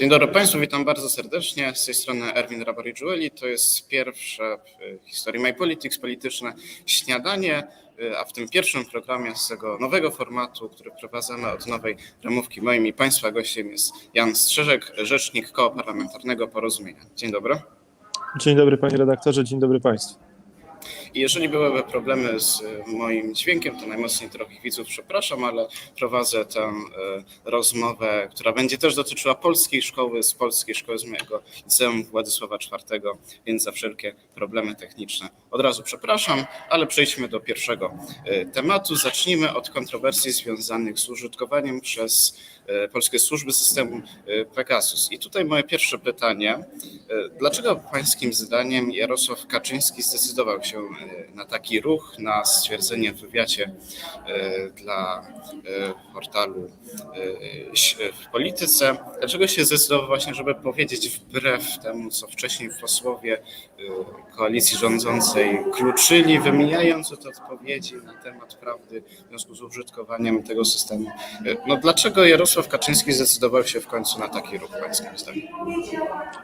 Dzień dobry Państwu, witam bardzo serdecznie. Z tej strony Erwin Rabari-Jueli. To jest pierwsze w historii My Politics polityczne śniadanie, a w tym pierwszym programie z tego nowego formatu, który wprowadzamy od nowej ramówki. Moim i Państwa gościem jest Jan Strzeżek, rzecznik Koła Parlamentarnego Porozumienia. Dzień dobry. Dzień dobry panie redaktorze, dzień dobry państwu. I jeżeli byłyby problemy z moim dźwiękiem, to najmocniej trochę widzów przepraszam, ale prowadzę tę e, rozmowę, która będzie też dotyczyła polskiej szkoły, z polskiej szkoły z mojego liceum Władysława IV, więc za wszelkie problemy techniczne od razu przepraszam, ale przejdźmy do pierwszego e, tematu. Zacznijmy od kontrowersji związanych z użytkowaniem przez e, polskie służby systemu Pegasus. I tutaj moje pierwsze pytanie. Dlaczego pańskim zdaniem Jarosław Kaczyński zdecydował się na taki ruch, na stwierdzenie w wywiadzie dla portalu w polityce. Dlaczego się zdecydował właśnie, żeby powiedzieć wbrew temu, co wcześniej posłowie koalicji rządzącej kluczyli, wymieniając od odpowiedzi na temat prawdy w związku z użytkowaniem tego systemu. No dlaczego Jarosław Kaczyński zdecydował się w końcu na taki ruch, pańskim zdaniem?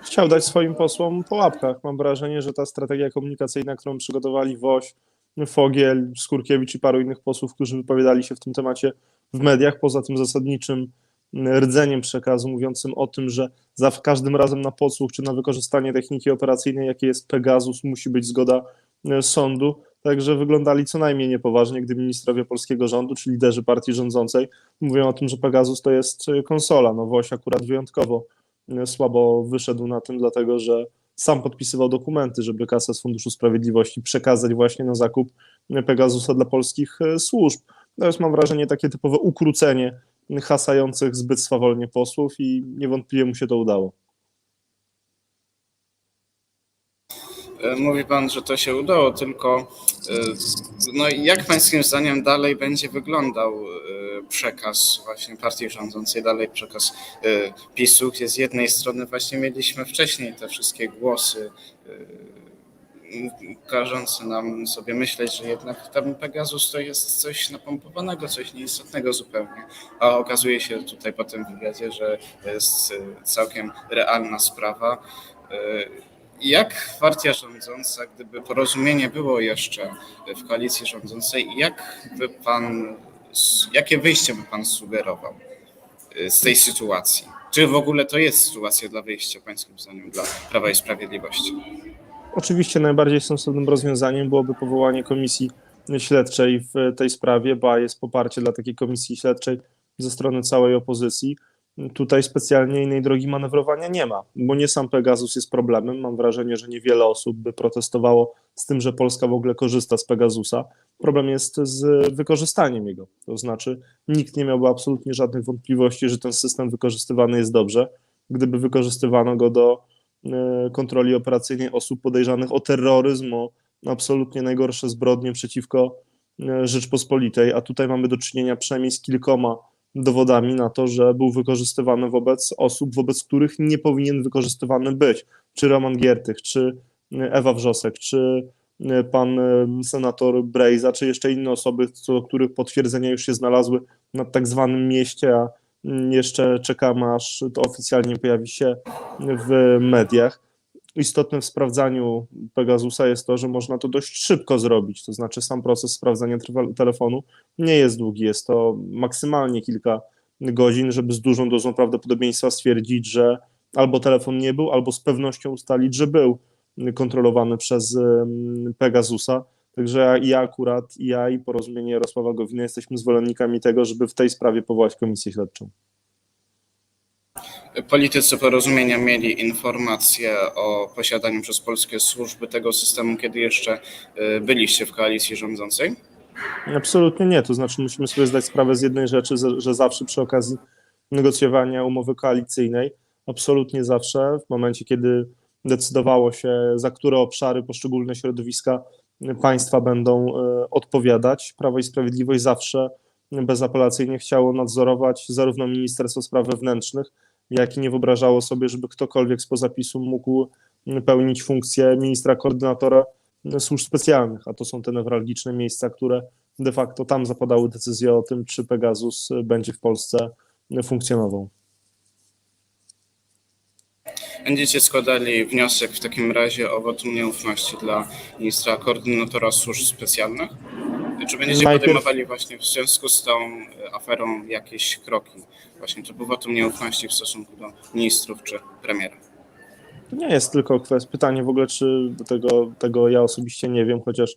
Chciał dać swoim posłom po łapkach. Mam wrażenie, że ta strategia komunikacyjna, którą przygotowali Woś, Fogiel, Skurkiewicz i paru innych posłów, którzy wypowiadali się w tym temacie w mediach, poza tym zasadniczym rdzeniem przekazu mówiącym o tym, że za każdym razem na podsłuch czy na wykorzystanie techniki operacyjnej, jakie jest Pegasus, musi być zgoda sądu. Także wyglądali co najmniej niepoważnie, gdy ministrowie polskiego rządu, czy liderzy partii rządzącej mówią o tym, że Pegasus to jest konsola. No Woś akurat wyjątkowo słabo wyszedł na tym, dlatego że sam podpisywał dokumenty, żeby kasę z Funduszu Sprawiedliwości przekazać właśnie na zakup Pegasusa dla polskich służb. Teraz mam wrażenie takie typowe ukrócenie hasających zbyt swawolnie posłów i niewątpliwie mu się to udało. Mówi pan, że to się udało, tylko no jak pańskim zdaniem dalej będzie wyglądał przekaz właśnie partii rządzącej, dalej przekaz PiSu, gdzie z jednej strony właśnie mieliśmy wcześniej te wszystkie głosy każące nam sobie myśleć, że jednak ten Pegasus to jest coś napompowanego, coś nieistotnego zupełnie, a okazuje się tutaj po tym wywiadzie, że to jest całkiem realna sprawa. Jak partia rządząca, gdyby porozumienie było jeszcze w koalicji rządzącej, jak by pan, jakie wyjście by pan sugerował z tej sytuacji? Czy w ogóle to jest sytuacja dla wyjścia, pańskim zdaniem, dla Prawa i Sprawiedliwości? Oczywiście najbardziej sensownym rozwiązaniem byłoby powołanie komisji śledczej w tej sprawie, bo jest poparcie dla takiej komisji śledczej ze strony całej opozycji. Tutaj specjalnie innej drogi manewrowania nie ma, bo nie sam Pegasus jest problemem. Mam wrażenie, że niewiele osób by protestowało z tym, że Polska w ogóle korzysta z Pegasusa. Problem jest z wykorzystaniem jego. To znaczy, nikt nie miałby absolutnie żadnych wątpliwości, że ten system wykorzystywany jest dobrze. Gdyby wykorzystywano go do kontroli operacyjnej osób podejrzanych o terroryzm, o absolutnie najgorsze zbrodnie przeciwko Rzeczpospolitej, a tutaj mamy do czynienia przynajmniej z kilkoma dowodami na to, że był wykorzystywany wobec osób, wobec których nie powinien wykorzystywany być. Czy Roman Giertych, czy Ewa Wrzosek, czy pan senator Brejza, czy jeszcze inne osoby, co których potwierdzenia już się znalazły na tak zwanym mieście, a jeszcze czekamy, aż to oficjalnie pojawi się w mediach. Istotne w sprawdzaniu Pegasusa jest to, że można to dość szybko zrobić. To znaczy, sam proces sprawdzania telefonu nie jest długi. Jest to maksymalnie kilka godzin, żeby z dużą dozą prawdopodobieństwa stwierdzić, że albo telefon nie był, albo z pewnością ustalić, że był kontrolowany przez Pegasusa. Także ja akurat, ja i porozumienie Jarosława Gowina jesteśmy zwolennikami tego, żeby w tej sprawie powołać komisję śledczą. Politycy porozumienia mieli informację o posiadaniu przez polskie służby tego systemu, kiedy jeszcze byliście w koalicji rządzącej? Absolutnie nie. To znaczy, musimy sobie zdać sprawę z jednej rzeczy, że zawsze przy okazji negocjowania umowy koalicyjnej, absolutnie zawsze, w momencie, kiedy decydowało się, za które obszary poszczególne środowiska państwa będą odpowiadać. Prawo i Sprawiedliwość zawsze bezapelacyjnie chciało nadzorować zarówno Ministerstwo Spraw Wewnętrznych, jak i nie wyobrażało sobie, żeby ktokolwiek z pozapisu mógł pełnić funkcję ministra koordynatora służb specjalnych, a to są te newralgiczne miejsca, które de facto tam zapadały decyzje o tym, czy Pegasus będzie w Polsce funkcjonował. Będziecie składali wniosek w takim razie o wotum nieufności dla ministra koordynatora służb specjalnych? Czy będziecie Najpierw- podejmowali właśnie w związku z tą e, aferą jakieś kroki? Właśnie to był wotum nieufności w stosunku do ministrów czy premiera. To nie jest tylko kwestia, pytanie w ogóle, czy tego, tego ja osobiście nie wiem, chociaż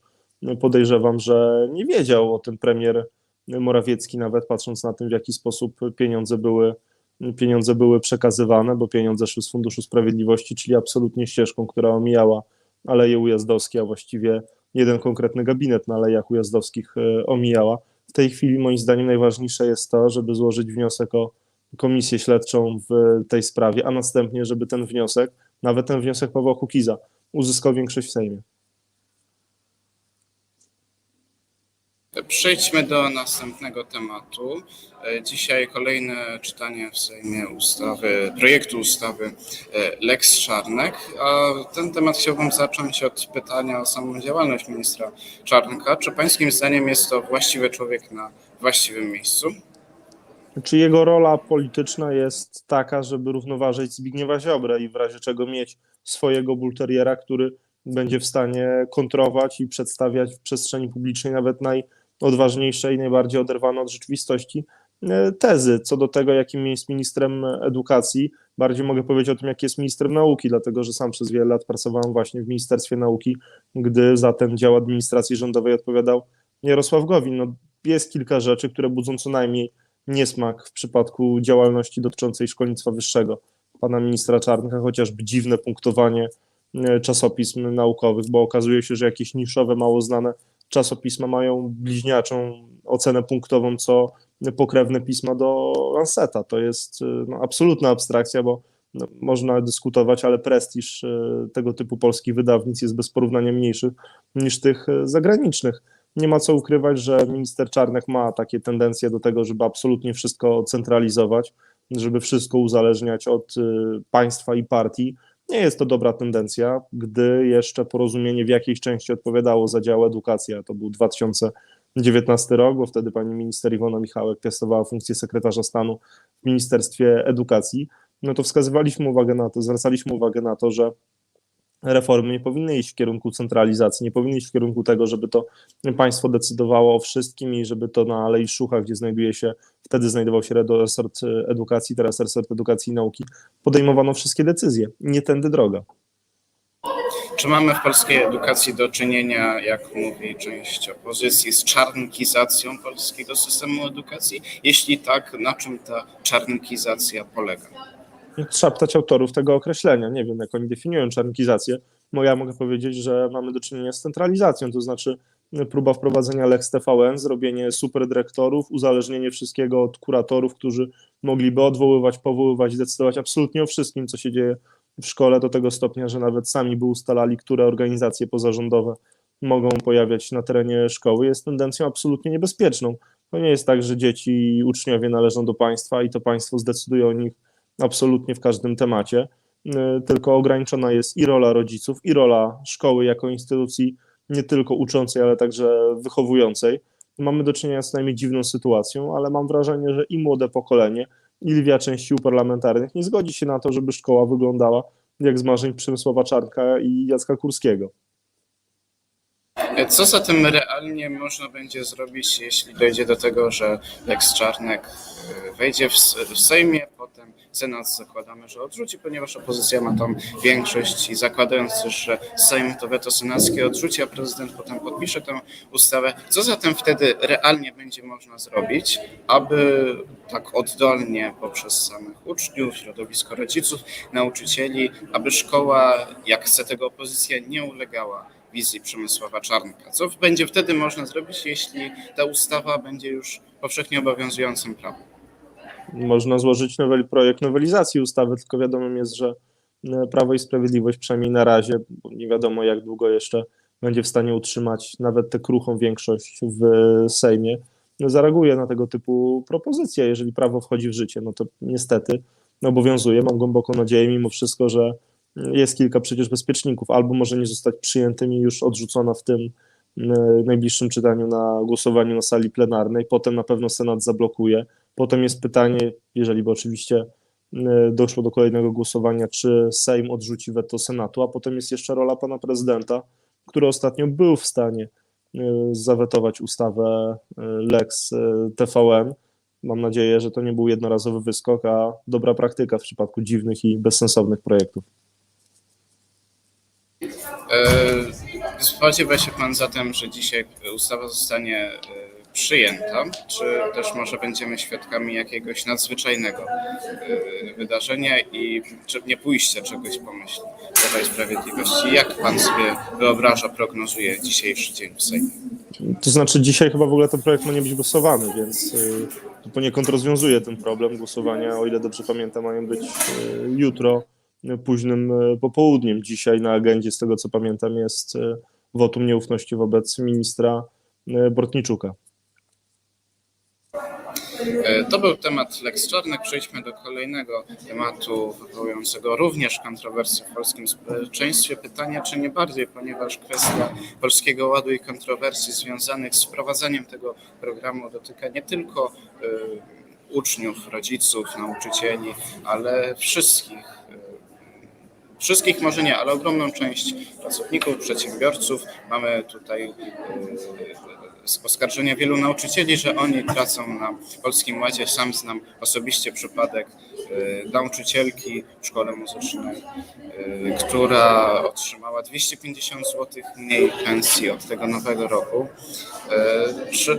podejrzewam, że nie wiedział o tym premier Morawiecki, nawet patrząc na tym, w jaki sposób pieniądze były, pieniądze były przekazywane, bo pieniądze szły z Funduszu Sprawiedliwości, czyli absolutnie ścieżką, która omijała Aleje Ujazdowskie, a właściwie jeden konkretny gabinet na Alejach Ujazdowskich e, omijała. W tej chwili moim zdaniem najważniejsze jest to, żeby złożyć wniosek o komisję śledczą w tej sprawie, a następnie, żeby ten wniosek, nawet ten wniosek Pawła Kukiza, uzyskał większość w Sejmie. Przejdźmy do następnego tematu. E, Dzisiaj kolejne czytanie w Sejmie ustawy, projektu ustawy e, Lex Czarnek, a ten temat chciałbym zacząć od pytania o samą działalność ministra Czarnka. Czy pańskim zdaniem jest to właściwy człowiek na właściwym miejscu? Czy jego rola polityczna jest taka, żeby równoważyć Zbigniewa Ziobrę i w razie czego mieć swojego bulteriera, który będzie w stanie kontrować i przedstawiać w przestrzeni publicznej nawet najodważniejsze i najbardziej oderwane od rzeczywistości e, tezy. Co do tego, jakim jest ministrem edukacji, bardziej mogę powiedzieć o tym, jaki jest ministrem nauki, dlatego że sam przez wiele lat pracowałem właśnie w Ministerstwie Nauki, gdy za ten dział administracji rządowej odpowiadał Jarosław Gowin. No, jest kilka rzeczy, które budzą co najmniej niesmak w przypadku działalności dotyczącej szkolnictwa wyższego pana ministra Czarnka, chociażby dziwne punktowanie e, czasopism naukowych, bo okazuje się, że jakieś niszowe, mało znane czasopisma mają bliźniaczą ocenę punktową, co pokrewne pisma do Lanceta. To jest e, no, absolutna abstrakcja, bo no, można dyskutować, ale prestiż e, tego typu polskich wydawnic jest bez porównania mniejszy niż tych e, zagranicznych. Nie ma co ukrywać, że minister Czarnek ma takie tendencje do tego, żeby absolutnie wszystko centralizować, żeby wszystko uzależniać od y, państwa i partii. Nie jest to dobra tendencja, gdy jeszcze porozumienie w jakiejś części odpowiadało za dział edukacja. To był 2019 rok, bo wtedy pani minister Iwona Michałek piastowała funkcję sekretarza stanu w Ministerstwie Edukacji. No to wskazywaliśmy uwagę na to, zwracaliśmy uwagę na to, że reformy nie powinny iść w kierunku centralizacji, nie powinny iść w kierunku tego, żeby to państwo decydowało o wszystkim i żeby to na Alei Szucha, gdzie znajduje się, wtedy znajdował się resort edukacji, teraz resort edukacji i nauki, podejmowano wszystkie decyzje. Nie tędy droga. Czy mamy w polskiej edukacji do czynienia, jak mówi część opozycji, z czarnkizacją polskiego systemu edukacji? Jeśli tak, na czym ta czarnkizacja polega? Trzeba pytać autorów tego określenia. Nie wiem, jak oni definiują czarnkizację. No ja mogę powiedzieć, że mamy do czynienia z centralizacją, to znaczy próba wprowadzenia Lex TVN, zrobienie superdyrektorów, uzależnienie wszystkiego od kuratorów, którzy mogliby odwoływać, powoływać, decydować absolutnie o wszystkim, co się dzieje w szkole, do tego stopnia, że nawet sami by ustalali, które organizacje pozarządowe mogą pojawiać się na terenie szkoły, jest tendencją absolutnie niebezpieczną. To nie jest tak, że dzieci i uczniowie należą do państwa i to państwo zdecyduje o nich absolutnie w każdym temacie, tylko ograniczona jest i rola rodziców, i rola szkoły jako instytucji nie tylko uczącej, ale także wychowującej. Mamy do czynienia z najmniej dziwną sytuacją, ale mam wrażenie, że i młode pokolenie, i lwia część sił parlamentarnych nie zgodzi się na to, żeby szkoła wyglądała jak z marzeń Przemysława Czarnka i Jacka Kurskiego. Co zatem realnie można będzie zrobić, jeśli dojdzie do tego, że Lex Czarnek y, wejdzie w, Sejmie, potem Senat zakładamy, że odrzuci, ponieważ opozycja ma tam większość i zakładając że Sejm to weto senackie odrzuci, a prezydent potem podpisze tę ustawę. Co zatem wtedy realnie będzie można zrobić, aby tak oddolnie poprzez samych uczniów, środowisko rodziców, nauczycieli, aby szkoła, jak chce tego opozycja, nie ulegała wizji Przemysława Czarnka. Co będzie wtedy można zrobić, jeśli ta ustawa będzie już powszechnie obowiązującym prawem? Można złożyć nowel, projekt nowelizacji ustawy, tylko wiadomym jest, że e, Prawo i Sprawiedliwość przynajmniej na razie, nie wiadomo jak długo jeszcze będzie w stanie utrzymać nawet tę kruchą większość w Sejmie, zareaguje na tego typu propozycje. Jeżeli prawo wchodzi w życie, no to niestety obowiązuje. Mam głęboką nadzieję mimo wszystko, że jest kilka przecież bezpieczników, albo może nie zostać przyjętym i już odrzucona w tym e, najbliższym czytaniu na głosowaniu na sali plenarnej. Potem na pewno Senat zablokuje. Potem jest pytanie, jeżeli by oczywiście doszło do kolejnego głosowania, czy Sejm odrzuci weto Senatu, a potem jest jeszcze rola pana prezydenta, który ostatnio był w stanie y, zawetować ustawę Lex TVN. Mam nadzieję, że to nie był jednorazowy wyskok, a dobra praktyka w przypadku dziwnych i bezsensownych projektów. E, Spodziewa się Pan zatem, że dzisiaj ustawa zostanie e, przyjęta, czy też może będziemy świadkami jakiegoś nadzwyczajnego e, wydarzenia i czy nie pójścia czegoś po myśli Prawa i Sprawiedliwości? Jak Pan sobie wyobraża, prognozuje dzisiejszy dzień w Sejmie? To znaczy, dzisiaj chyba w ogóle ten projekt ma nie być głosowany, więc to poniekąd rozwiązuje ten problem. Głosowania, o ile dobrze pamiętam, mają być jutro, późnym y, popołudniem. Dzisiaj na agendzie, z tego co pamiętam, jest y, wotum nieufności wobec ministra y, Bortniczuka. E, To był temat Lex. Przejdźmy do kolejnego tematu wywołującego również kontrowersje w polskim społeczeństwie. Pytanie, czy nie bardziej, ponieważ kwestia Polskiego Ładu i kontrowersji związanych z wprowadzaniem tego programu dotyka nie tylko e, uczniów, rodziców, nauczycieli, ale wszystkich. Wszystkich może nie, ale ogromną część pracowników, przedsiębiorców. Mamy tutaj e, oskarżenia wielu nauczycieli, że oni tracą na Polskim Ładzie. Sam znam osobiście przypadek e, nauczycielki w szkole muzycznej, e, która otrzymała 250 zł mniej pensji od tego nowego roku.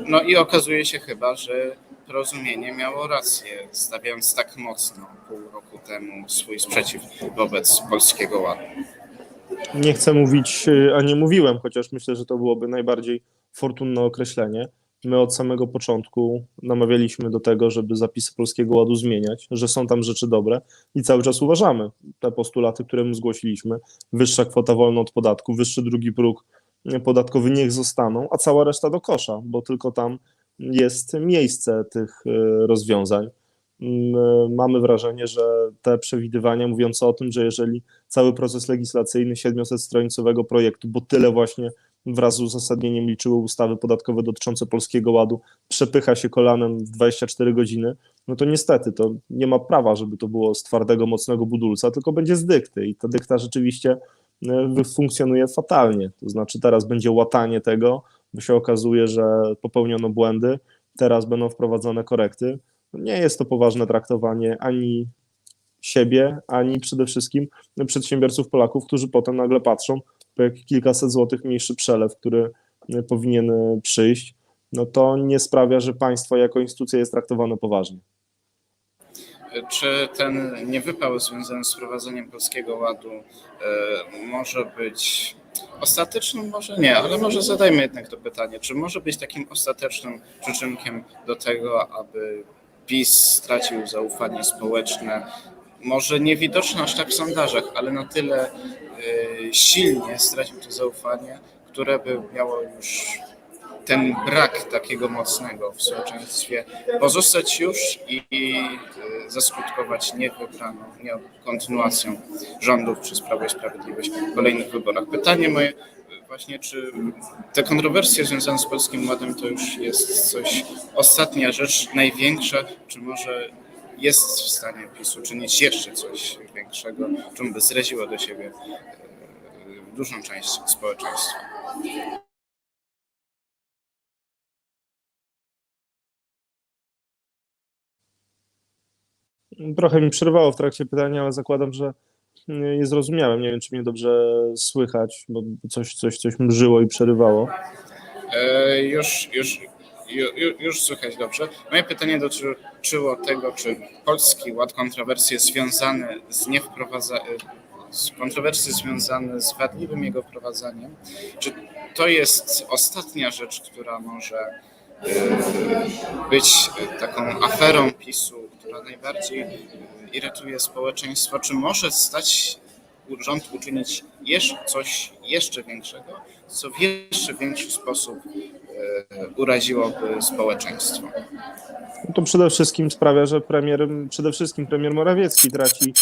No i okazuje się chyba, że porozumienie miało rację, stawiając tak mocno pół roku temu swój sprzeciw wobec Polskiego Ładu. Nie chcę mówić, y, a nie mówiłem, chociaż myślę, że to byłoby najbardziej fortunne określenie. My od samego początku namawialiśmy do tego, żeby zapisy Polskiego Ładu zmieniać, że są tam rzeczy dobre i cały czas uważamy te postulaty, które my zgłosiliśmy. Wyższa kwota wolna od podatku, wyższy drugi próg podatkowy niech zostaną, a cała reszta do kosza, bo tylko tam jest miejsce tych y, rozwiązań. Mm, Mamy wrażenie, że te przewidywania mówiące o tym, że jeżeli cały proces legislacyjny 700-stronicowego projektu, bo tyle właśnie wraz z uzasadnieniem liczyły ustawy podatkowe dotyczące Polskiego Ładu, przepycha się kolanem w 24 godziny, no to niestety to nie ma prawa, żeby to było z twardego, mocnego budulca, tylko będzie z dykty i ta dykta rzeczywiście e, funkcjonuje fatalnie. To znaczy teraz będzie łatanie tego, bo się okazuje, że popełniono błędy, teraz będą wprowadzone korekty. Nie jest to poważne traktowanie ani siebie, ani przede wszystkim przedsiębiorców Polaków, którzy potem nagle patrzą, po jak kilkaset złotych mniejszy przelew, który y, powinien y, przyjść, no to nie sprawia, że państwo jako instytucja jest traktowane poważnie. Czy ten niewypał związany z wprowadzeniem Polskiego Ładu e, może być ostatecznym? Może nie, ale może zadajmy jednak to pytanie. Czy może być takim ostatecznym przyczynkiem do tego, aby PiS stracił zaufanie społeczne? Może niewidoczne aż tak w sondażach, ale na tyle e, silnie stracił to zaufanie, które by miało już ten brak takiego mocnego w społeczeństwie pozostać już i, y, zaskutkować niewybraną, nie kontynuacją rządów przez Prawo i Sprawiedliwość w kolejnych wyborach. Pytanie moje właśnie, czy te kontrowersje związane z Polskim Ładem to już jest coś, ostatnia rzecz, największa, czy może jest w stanie PiS uczynić jeszcze coś większego, czym by zraziło do siebie y, dużą część społeczeństwa? Trochę mi przerwało w trakcie pytania, ale zakładam, że y, je zrozumiałem. Nie wiem, czy mnie dobrze słychać, bo coś, coś, coś mrzyło i przerywało. E, już, już, ju- już słychać dobrze. Moje pytanie dotyczyło tego, czy polski ład kontrowersje związane z niewprowadza- z kontrowersje związane z wadliwym jego wprowadzaniem, czy to jest ostatnia rzecz, która może e, być taką aferą PiSu, która najbardziej e, irytuje społeczeństwo, czy może stać rząd uczynić jeszcze coś jeszcze większego, co w jeszcze większy sposób e, uraziłoby społeczeństwo. No to przede wszystkim sprawia, że premier, przede wszystkim premier Morawiecki traci,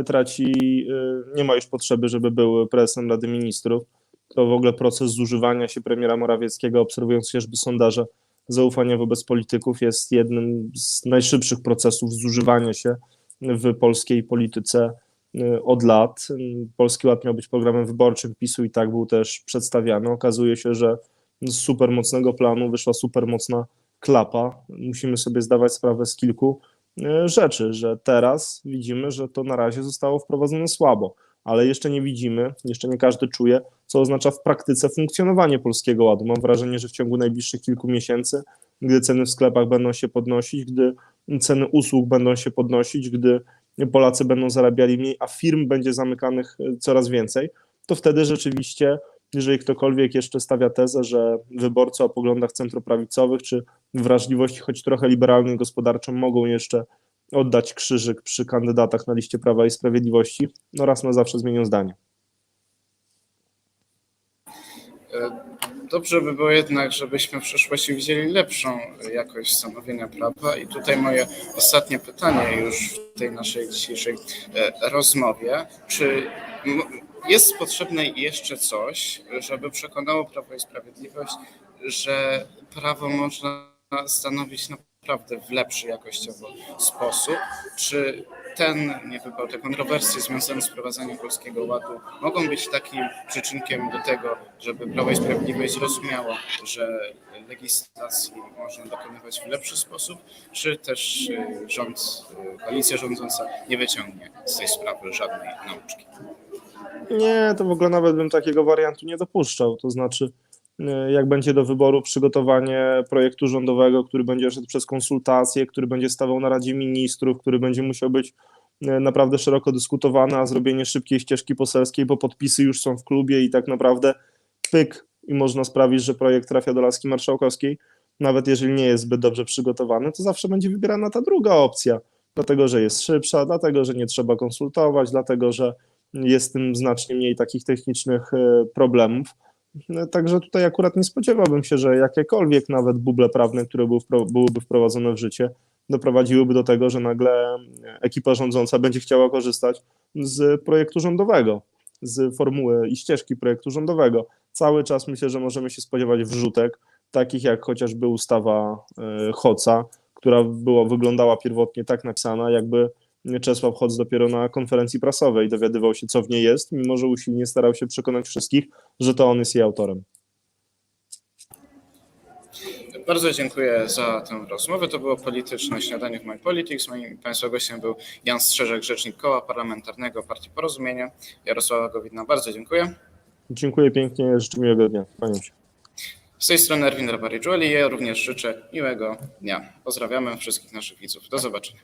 y, traci, y, nie ma już potrzeby, żeby był prezesem Rady Ministrów. To w ogóle proces zużywania się premiera Morawieckiego, obserwując chociażby sondaże zaufania wobec polityków, jest jednym z najszybszych procesów zużywania się w polskiej polityce y, od lat. Polski Ład miał być programem wyborczym PiSu i tak był też przedstawiany. Okazuje się, że z super mocnego planu wyszła super mocna klapa. Musimy sobie zdawać sprawę z kilku y, rzeczy, że teraz widzimy, że to na razie zostało wprowadzone słabo, ale jeszcze nie widzimy, jeszcze nie każdy czuje, co oznacza w praktyce funkcjonowanie Polskiego Ładu. Mam wrażenie, że w ciągu najbliższych kilku miesięcy, gdy ceny w sklepach będą się podnosić, gdy ceny usług będą się podnosić, gdy Polacy będą zarabiali mniej, a firm będzie zamykanych e, coraz więcej, to wtedy rzeczywiście, jeżeli ktokolwiek jeszcze stawia tezę, że wyborcy o poglądach centroprawicowych czy wrażliwości choć trochę liberalnej gospodarczo mogą jeszcze oddać krzyżyk przy kandydatach na liście Prawa i Sprawiedliwości, no raz na zawsze zmienią zdanie. E, Dobrze by było jednak, żebyśmy w przyszłości widzieli lepszą jakość stanowienia prawa. I tutaj moje ostatnie pytanie już w tej naszej dzisiejszej e, rozmowie. Czy jest potrzebne jeszcze coś, żeby przekonało Prawo i Sprawiedliwość, że prawo można stanowić naprawdę w lepszy jakościowo sposób? Czy ten, nie wiem, te kontrowersje związane z wprowadzaniem Polskiego Ładu mogą być takim przyczynkiem do tego, żeby Prawo i Sprawiedliwość zrozumiało, że legislacji można dokonywać w lepszy sposób, czy też y, rząd, y, koalicja rządząca nie wyciągnie z tej sprawy żadnej nauczki? Nie, to w ogóle nawet bym takiego wariantu nie dopuszczał. To znaczy, jak będzie do wyboru przygotowanie projektu rządowego, który będzie szedł przez konsultacje, który będzie stawał na Radzie Ministrów, który będzie musiał być y, naprawdę szeroko dyskutowany, a zrobienie szybkiej ścieżki poselskiej, bo podpisy już są w klubie i tak naprawdę pyk i można sprawić, że projekt trafia do laski marszałkowskiej, nawet jeżeli nie jest zbyt dobrze przygotowany, to zawsze będzie wybierana ta druga opcja, dlatego że jest szybsza, dlatego że nie trzeba konsultować, dlatego że jest tym znacznie mniej takich technicznych e, problemów. No, Także tutaj akurat nie spodziewałbym się, że jakiekolwiek nawet buble prawne, które byłyby wprowadzone w życie, doprowadziłyby do tego, że nagle ekipa rządząca będzie chciała korzystać z projektu rządowego, z formuły i ścieżki projektu rządowego. Cały czas myślę, że możemy się spodziewać wrzutek, takich jak chociażby ustawa e, Hoca, która była, wyglądała pierwotnie tak napisana, jakby Czesław Hoc dopiero na konferencji prasowej dowiadywał się, co w niej jest, mimo że usilnie starał się przekonać wszystkich, że to on jest jej autorem. Bardzo dziękuję za tę rozmowę. To było polityczne śniadanie w My Politics. Moim Państwa gościem był Jan Strzeżek, rzecznik Koła Parlamentarnego Partii Porozumienia. Jarosława Gowina, bardzo dziękuję. Dziękuję pięknie, życzę miłego dnia. Kłaniam się. Z tej strony Erwin Rabari-Jueli. Ja również życzę miłego dnia. Pozdrawiamy wszystkich naszych widzów. Do zobaczenia.